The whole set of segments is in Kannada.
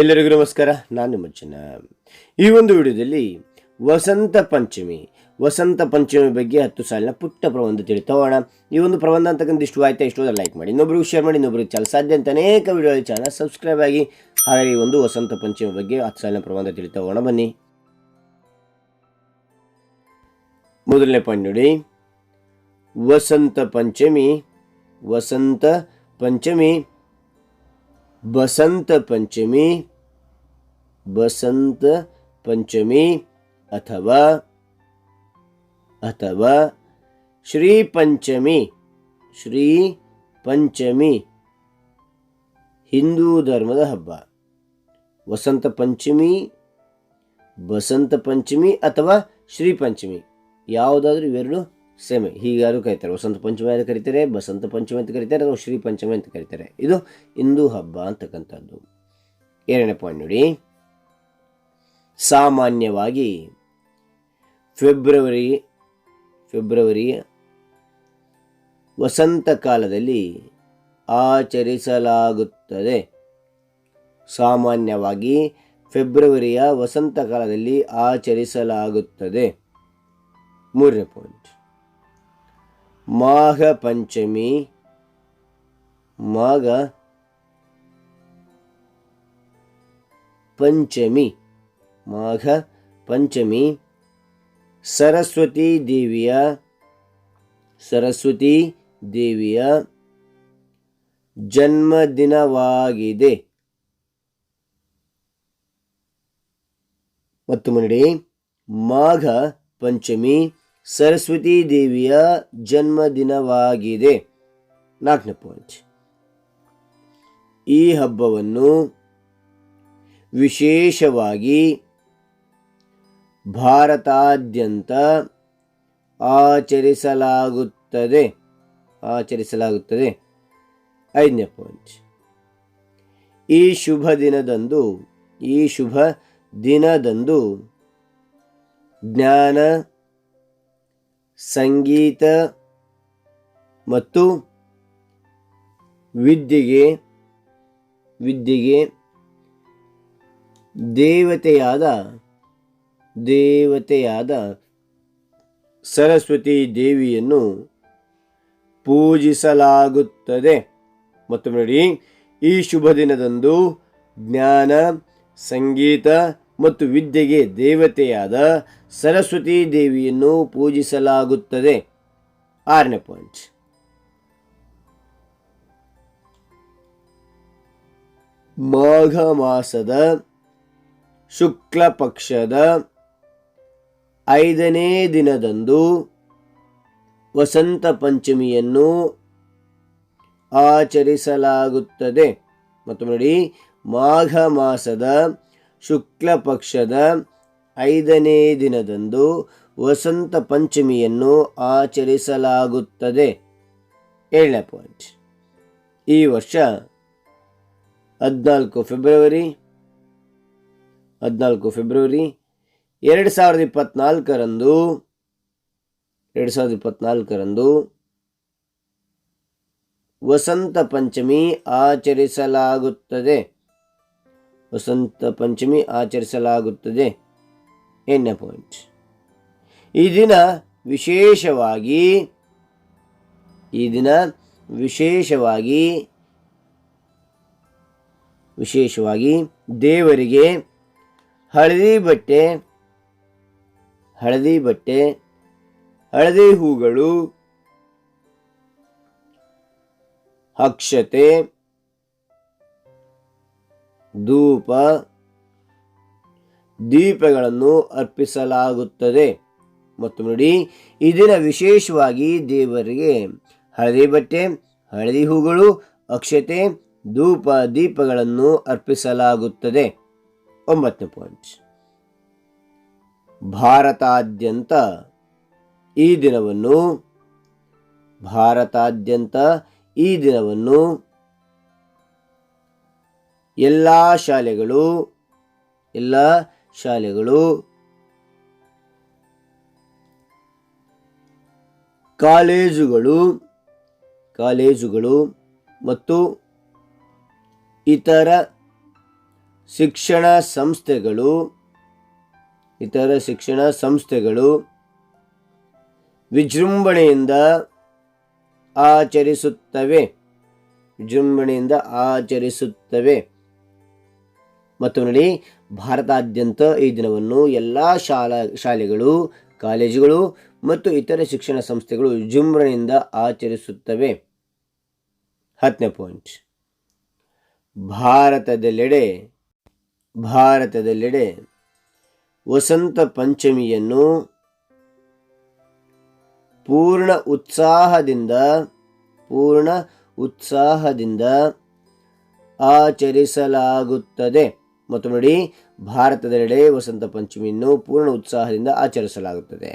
ಎಲ್ಲರಿಗೂ ನಮಸ್ಕಾರ. ನಾನು ನಿಮ್ಮ ಚೆನ್ನ ಈ ಒಂದು ವಿಡಿಯೋದಲ್ಲಿ ವಸಂತ ಪಂಚಮಿ. ವಸಂತ ಪಂಚಮಿ ಬಗ್ಗೆ ಹತ್ತು ಸಾಲಿನ ಪುಟ್ಟ ಪ್ರಬಂಧ ತಿಳಿತೋಣ ಈ ಒಂದು ಪ್ರಬಂಧ ಅಂತಕ್ಕಂಥ ಇಷ್ಟು ಆಯ್ತಾ, ಇಷ್ಟು ಲೈಕ್ ಮಾಡಿ. ಇನ್ನೊಬ್ರಿಗೆ ಶೇರ್ ಮಾಡಿ, ಇನ್ನೊಬ್ರಿಗೆ ಚಾಲ ಸಾಧ್ಯ ಅಂತ ಅನೇಕ ವಿಡಿಯೋ ಚಾನಲ್ ಸಬ್ಸ್ಕ್ರೈಬ್ ಆಗಿ ಹಾಗೆ ಒಂದು ವಸಂತ ಪಂಚಮಿ ಬಗ್ಗೆ ಹತ್ತು ಸಾಲಿನ ಪ್ರಬಂಧ ತಿಳಿತೋಣ ಬನ್ನಿ. ಮೊದಲನೇ ಪಾಯಿಂಟ್ ನೋಡಿ. ವಸಂತ ಪಂಚಮಿ ವಸಂತ ಪಂಚಮಿ. ಬಸಂತ ಪಂಚಮಿ ಬಸಂತ ಪಂಚಮಿ ಅಥವಾ ಅಥವಾ ಶ್ರೀ ಪಂಚಮಿ ಶ್ರೀ ಪಂಚಮಿ. ಹಿಂದೂ ಧರ್ಮದ ಹಬ್ಬ. ವಸಂತ ಪಂಚಮಿ, ಬಸಂತ ಪಂಚಮಿ ಅಥವಾ ಶ್ರೀ ಪಂಚಮಿ. ಯಾವುದಾದ್ರೂ ಇವೆರಡು ಸೇಮೆ ಹೀಗಾದ್ರು ಕರೀತಾರೆ. ವಸಂತ ಪಂಚಮಿ ಅಂತ ಕರೀತಾರೆ, ಬಸಂತ ಪಂಚಮಿ ಅಂತ ಕರೀತಾರೆ, ಅಥವಾ ಶ್ರೀ ಪಂಚಮಿ ಅಂತ ಕರೀತಾರೆ. ಇದು ಹಿಂದೂ ಹಬ್ಬ ಅಂತಕ್ಕಂಥದ್ದು. ಎರಡನೇ ಪಾಯಿಂಟ್ ನೋಡಿ. ಸಾಮಾನ್ಯವಾಗಿ ಫೆಬ್ರವರಿ ಫೆಬ್ರವರಿ ವಸಂತ ಕಾಲದಲ್ಲಿ ಆಚರಿಸಲಾಗುತ್ತದೆ. ಸಾಮಾನ್ಯವಾಗಿ ಫೆಬ್ರವರಿಯ ವಸಂತ ಕಾಲದಲ್ಲಿ ಆಚರಿಸಲಾಗುತ್ತದೆ. ಮೂರನೇ ಪಾಯಿಂಟ್ ಮಾಘ ಪಂಚಮಿ ಮಾಘ ಪಂಚಮಿ ಮಾಘ ಪಂಚಮಿ, ಸರಸ್ವತಿ ದೇವಿಯ ಸರಸ್ವತಿ ದೇವಿಯ ಜನ್ಮದಿನವಾಗಿದೆ. ಮತ್ತು ನೋಡಿ ಮಾಘ ಪಂಚಮಿ ಸರಸ್ವತಿ ದೇವಿಯ ಜನ್ಮದಿನವಾಗಿದೆ. ನಾಲ್ಕನೇ ಪಾಯಿಂಟ್ ಈ ಹಬ್ಬವನ್ನು ವಿಶೇಷವಾಗಿ ಭಾರತಾದ್ಯಂತ ಆಚರಿಸಲಾಗುತ್ತದೆ. ಆಚರಿಸಲಾಗುತ್ತದೆ. ಐದನೇ ಪಾಯಿಂಟ್ ಈ ಶುಭ ದಿನದಂದು, ಈ ಶುಭ ದಿನದಂದು ಜ್ಞಾನ ಸಂಗೀತ ಮತ್ತು ವಿದ್ಯೆಗೆ ವಿದ್ಯೆಗೆ ದೇವತೆಯಾದ ದೇವತೆಯಾದ ಸರಸ್ವತಿ ದೇವಿಯನ್ನು ಪೂಜಿಸಲಾಗುತ್ತದೆ. ಮತ್ತು ನೋಡಿ, ಈ ಶುಭ ದಿನದಂದು ಜ್ಞಾನ, ಸಂಗೀತ ಮತ್ತು ವಿದ್ಯೆಗೆ ದೇವತೆಯಾದ ಸರಸ್ವತಿ ದೇವಿಯನ್ನು ಪೂಜಿಸಲಾಗುತ್ತದೆ. ಆರನೇ ಪಾಯಿಂಟ್ ಮಾಘ ಮಾಸದ ಶುಕ್ಲ ಪಕ್ಷದ ಐದನೇ ದಿನದಂದು ವಸಂತ ಪಂಚಮಿಯನ್ನು ಆಚರಿಸಲಾಗುತ್ತದೆ. ಮತ್ತು ನೋಡಿ, ಮಾಘ ಮಾಸದ ಶುಕ್ಲ ಪಕ್ಷದ ಐದನೇ ದಿನದಂದು ವಸಂತ ಪಂಚಮಿಯನ್ನು ಆಚರಿಸಲಾಗುತ್ತದೆ. ಏಳನೇ ಪಾಯಿಂಟ್ ಈ ವರ್ಷ ಹದಿನಾಲ್ಕು ಫೆಬ್ರವರಿ ಹದಿನಾಲ್ಕು ಫೆಬ್ರವರಿ ಎರಡು ಸಾವಿರದ ಇಪ್ಪತ್ನಾಲ್ಕರಂದು, ಎರಡು ಸಾವಿರದ ಇಪ್ಪತ್ನಾಲ್ಕರಂದು ವಸಂತ ಪಂಚಮಿ ಆಚರಿಸಲಾಗುತ್ತದೆ. ವಸಂತ ಪಂಚಮಿ ಆಚರಿಸಲಾಗುತ್ತದೆ. ಎನ್ನ ಪಾಯಿಂಟ್ ಈ ದಿನ ವಿಶೇಷವಾಗಿ, ಈ ದಿನ ವಿಶೇಷವಾಗಿ ವಿಶೇಷವಾಗಿ ದೇವರಿಗೆ ಹಳದಿ ಬಟ್ಟೆ ಹಳದಿ ಬಟ್ಟೆ, ಹಳದಿ ಹೂಗಳು, ಅಕ್ಷತೆ ಧೂಪ ದೀಪಗಳನ್ನು ಅರ್ಪಿಸಲಾಗುತ್ತದೆ. ಮತ್ತು ನೋಡಿ, ಈ ದಿನ ವಿಶೇಷವಾಗಿ ದೇವರಿಗೆ ಹಳದಿ ಬಟ್ಟೆ, ಹಳದಿ ಹೂಗಳು, ಅಕ್ಷತೆ, ಧೂಪ, ದೀಪಗಳನ್ನು ಅರ್ಪಿಸಲಾಗುತ್ತದೆ. ಒಂಬತ್ತನೇ ಪಾಯಿಂಟ್ ಭಾರತಾದ್ಯಂತ ಈ ದಿನವನ್ನು, ಭಾರತಾದ್ಯಂತ ಈ ದಿನವನ್ನು ಎಲ್ಲ ಶಾಲೆಗಳು ಎಲ್ಲ ಶಾಲೆಗಳು ಕಾಲೇಜುಗಳು ಕಾಲೇಜುಗಳು ಮತ್ತು ಇತರ ಶಿಕ್ಷಣ ಸಂಸ್ಥೆಗಳು, ಇತರ ಶಿಕ್ಷಣ ಸಂಸ್ಥೆಗಳು ವಿಜೃಂಭಣೆಯಿಂದ ಆಚರಿಸುತ್ತವೆ. ವಿಜೃಂಭಣೆಯಿಂದ ಆಚರಿಸುತ್ತವೆ. ಮತ್ತು ನೋಡಿ, ಭಾರತಾದ್ಯಂತ ಈ ದಿನವನ್ನು ಎಲ್ಲ ಶಾಲಾ, ಶಾಲೆಗಳು, ಕಾಲೇಜುಗಳು ಮತ್ತು ಇತರೆ ಶಿಕ್ಷಣ ಸಂಸ್ಥೆಗಳು ವಿಜೃಂಭಣೆಯಿಂದ ಆಚರಿಸುತ್ತವೆ. ಹತ್ತನೇ ಪಾಯಿಂಟ್ ಭಾರತದೆಲ್ಲೆಡೆ ಭಾರತದೆಲ್ಲೆಡೆ ವಸಂತ ಪಂಚಮಿಯನ್ನು ಪೂರ್ಣ ಉತ್ಸಾಹದಿಂದ ಪೂರ್ಣ ಉತ್ಸಾಹದಿಂದ ಆಚರಿಸಲಾಗುತ್ತದೆ. ಮತ್ತು ನೋಡಿ ಭಾರತದೆಡೆ ವಸಂತ ಪಂಚಮಿಯನ್ನು ಪೂರ್ಣ ಉತ್ಸಾಹದಿಂದ ಆಚರಿಸಲಾಗುತ್ತದೆ.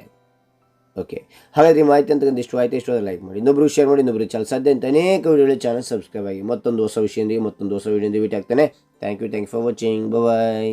ಓಕೆ ಹಾಗಾದ್ರೆ ಮಾಹಿತಿ ಅಂತಕ್ಕಂಥ ಇಷ್ಟು ಆಯಿತು? ಇಷ್ಟು ಲೈಕ್ ಮಾಡಿ. ಇನ್ನೊಬ್ಬರು ಶೇರ್ ಮಾಡಿ ಇನ್ನೊಬ್ರು ಚಾನಲ್ ಸಾಧ್ಯ ಅಂತ ಅನೇಕ ವಿಡಿಯೋಗಳು ಚಾನಲ್ ಸಬ್ಸ್ಕ್ರೈಬ್ ಆಗಿ ಮತ್ತೊಂದು ಹೊಸ ವಿಷಯದಿಂದ, ಮತ್ತೊಂದು ಹೊಸ ವಿಡಿಯೋದಿಂದ ಭೇಟಿ ಆಗ್ತಾನೆ. Thank you thank you for watching bye